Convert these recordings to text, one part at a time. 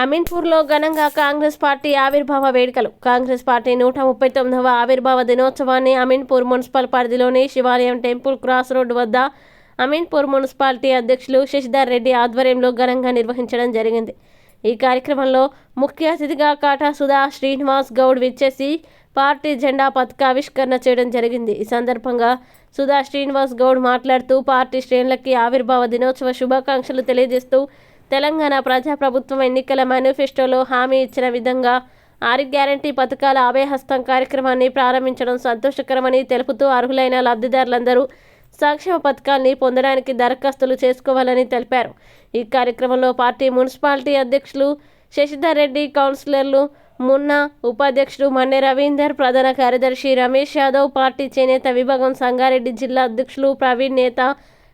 అమీన్పూర్లో ఘనంగా కాంగ్రెస్ పార్టీ ఆవిర్భావ వేడుకలు. కాంగ్రెస్ పార్టీ నూట ముప్పై తొమ్మిదవ ఆవిర్భావ దినోత్సవాన్ని అమీన్పూర్ మున్సిపల్ పరిధిలోని శివాలయం టెంపుల్ క్రాస్ రోడ్ వద్ద అమీన్పూర్ మున్సిపాలిటీ అధ్యక్షులు శశిధర్ రెడ్డి ఆధ్వర్యంలో ఘనంగా నిర్వహించడం జరిగింది. ఈ కార్యక్రమంలో ముఖ్య అతిథిగా కాటా సుధా శ్రీనివాస్ గౌడ్ విచ్చేసి పార్టీ జెండా పతాకావిష్కరణ చేయడం జరిగింది. ఈ సందర్భంగా సుధా శ్రీనివాస్ గౌడ్ మాట్లాడుతూ పార్టీ శ్రేణులకి ఆవిర్భావ దినోత్సవ శుభాకాంక్షలు తెలియజేస్తూ తెలంగాణ ప్రజాప్రభుత్వం ఎన్నికల మేనిఫెస్టోలో హామీ ఇచ్చిన విధంగా ఆరు గ్యారంటీ పథకాల అభయహస్తం కార్యక్రమాన్ని ప్రారంభించడం సంతోషకరమని తెలుపుతూ అర్హులైన లబ్ధిదారులందరూ సంక్షేమ పథకాల్ని పొందడానికి దరఖాస్తులు చేసుకోవాలని తెలిపారు. ఈ కార్యక్రమంలో పార్టీ మున్సిపాలిటీ అధ్యక్షులు శశిధర్ రెడ్డి కౌన్సిలర్లు మున్నా ఉపాధ్యక్షుడు మన్నె రవీందర్ ప్రధాన కార్యదర్శి రమేష్ యాదవ్ పార్టీ చేనేత విభాగం సంగారెడ్డి జిల్లా అధ్యక్షులు ప్రవీణ్ నేత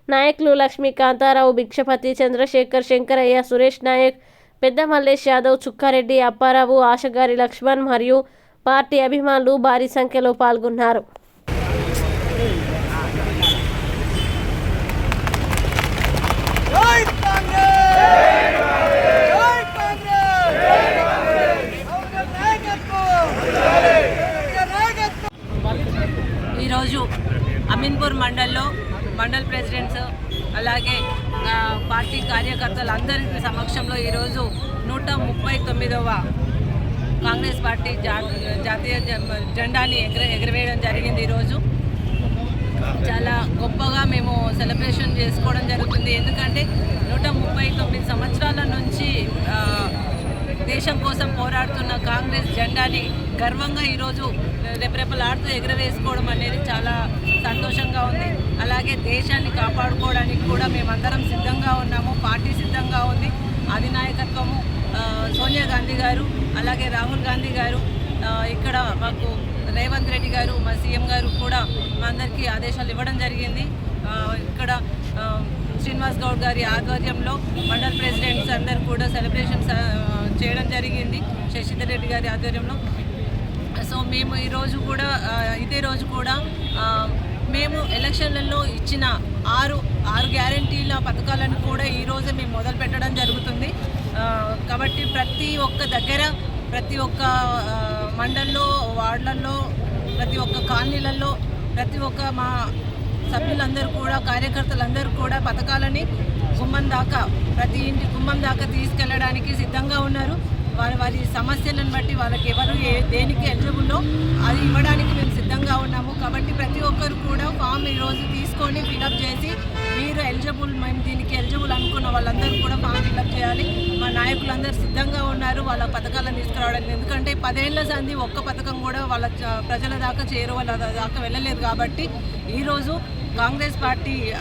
నాయకులు లక్ష్మీ కాంతారావు భిక్షపతి చంద్రశేఖర్ శంకరయ్య సురేష్ నాయక్ పెద్ద మల్లేష్ యాదవ్ చుక్కారెడ్డి అప్పారావు ఆశగారి లక్ష్మణ్ మరియు పార్టీ అభిమానులు భారీ సంఖ్యలో పాల్గొన్నారు. జై కాంగ్రెస్! జై కాంగ్రెస్! జై నాయకత్వం జై నాయకత్వం ఈరోజు అమీన్పూర్ మండల్లో మండల్ ప్రెసిడెంట్స్ అలాగే పార్టీ కార్యకర్తలు అందరి సమక్షంలో ఈరోజు నూట ముప్పై తొమ్మిదవ కాంగ్రెస్ పార్టీ జా జాతీయ జెండాని ఎగర ఎగరవేయడం జరిగింది ఈరోజు. చాలా గొప్పగా మేము సెలబ్రేషన్ చేసుకోవడం జరుగుతుంది. ఎందుకంటే దేశం కోసం పోరాడుతున్న కాంగ్రెస్ జెండాని గర్వంగా ఈరోజు రెపరెపలాడుతూ ఎగరవేసుకోవడం అనేది చాలా సంతోషంగా ఉంది. అలాగే దేశాన్ని కాపాడుకోవడానికి కూడా మేమందరం సిద్ధంగా ఉన్నాము పార్టీ సిద్ధంగా ఉంది. అధినాయకత్వము సోనియా గాంధీ గారు అలాగే రాహుల్ గాంధీ గారు ఇక్కడ మాకు రేవంత్ రెడ్డి గారు మా సీఎం గారు కూడా మా అందరికీ ఆదేశాలు ఇవ్వడం జరిగింది. ఇక్కడ శ్రీనివాస్ గౌడ్ గారి ఆధ్వర్యంలో మండల్ ప్రెసిడెంట్స్ అందరు కూడా సెలబ్రేషన్స్ చేయడం జరిగింది. శశిధర్ రెడ్డి గారి ఆధ్వర్యంలో. సో మేము ఈరోజు కూడా ఇదే రోజు కూడా మేము ఎలక్షన్లలో ఇచ్చిన ఆరు ఆరు గ్యారంటీల పథకాలను కూడా ఈరోజే మేము మొదలు పెట్టడం జరుగుతుంది కాబట్టి ప్రతి ఒక్క దగ్గర ప్రతి ఒక్క మండల్లో వార్డులలో ప్రతి ఒక్క కాలనీలలో ప్రతి ఒక్క మా సభ్యులందరూ కూడా కార్యకర్తలందరూ కూడా పథకాలని గుమ్మం దాకా ప్రతి ఇంటి గుమ్మం దాకా తీసుకెళ్ళడానికి సిద్ధంగా ఉన్నారు. వారి వారి సమస్యలను బట్టి వాళ్ళకి ఎవరు ఏ దేనికి ఎలిజిబుల్లో అది ఇవ్వడానికి మేము సిద్ధంగా ఉన్నాము. కాబట్టి ప్రతి ఒక్కరు కూడా ఫామ్ ఈరోజు తీసుకొని ఫిలప్ చేసి మీరు ఎలిజిబుల్ మేము దీనికి ఎలిజిబుల్ అనుకున్న వాళ్ళందరూ కూడా ఫామ్ ఫిలప్ నాయకులందరూ సిద్ధంగా ఉన్నారు వాళ్ళ పథకాలను తీసుకురావడానికి. ఎందుకంటే పదేళ్ళ సంది ఒక్క పథకం కూడా వాళ్ళ చ- ప్రజల దాకా చేరువల దాకా వెళ్ళలేదు కాబట్టి ఈరోజు కాంగ్రెస్ పార్టీ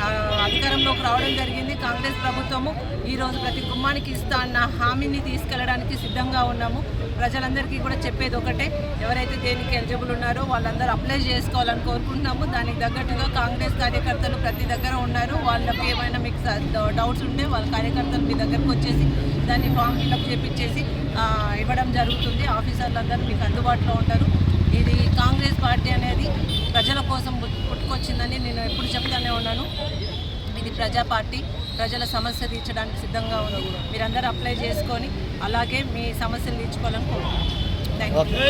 అధికారంలోకి రావడం జరిగింది. కాంగ్రెస్ ప్రభుత్వము ఈరోజు ప్రతి కుమ్మానికి ఇస్తా అన్న హామీని తీసుకెళ్ళడానికి సిద్ధంగా ఉన్నాము. ప్రజలందరికీ కూడా చెప్పేది ఒకటే. ఎవరైతే దేనికి ఎలిజిబుల్ ఉన్నారో వాళ్ళందరూ అప్లై చేసుకోవాలని కోరుకుంటున్నాము. దానికి తగ్గట్టుగా కాంగ్రెస్ కార్యకర్తలు ప్రతి దగ్గర ఉన్నారు. వాళ్ళకి ఏమైనా మీకు డౌట్స్ ఉంటే వాళ్ళ కార్యకర్తలు మీ దగ్గరకు వచ్చేసి దాన్ని ఫామ్ ఫిల్అప్ చేపించేసి ఇవ్వడం జరుగుతుంది. ఆఫీసర్లు అందరూ మీకు అందుబాటులో ఉంటారు. ఇది కాంగ్రెస్ పార్టీ అనేది ప్రజల కోసం పుట్టుకొచ్చిందని నేను ఎప్పుడు చెప్తానే ఉన్నాను. ఇది ప్రజా పార్టీ ప్రజల సమస్య తీర్చడానికి సిద్ధంగా ఉంది. మీరందరూ అప్లై చేసుకొని అలాగే మీ సమస్యలు తీర్చుకోవాలని కోరుకుంటున్నాను థ్యాంక్ యూ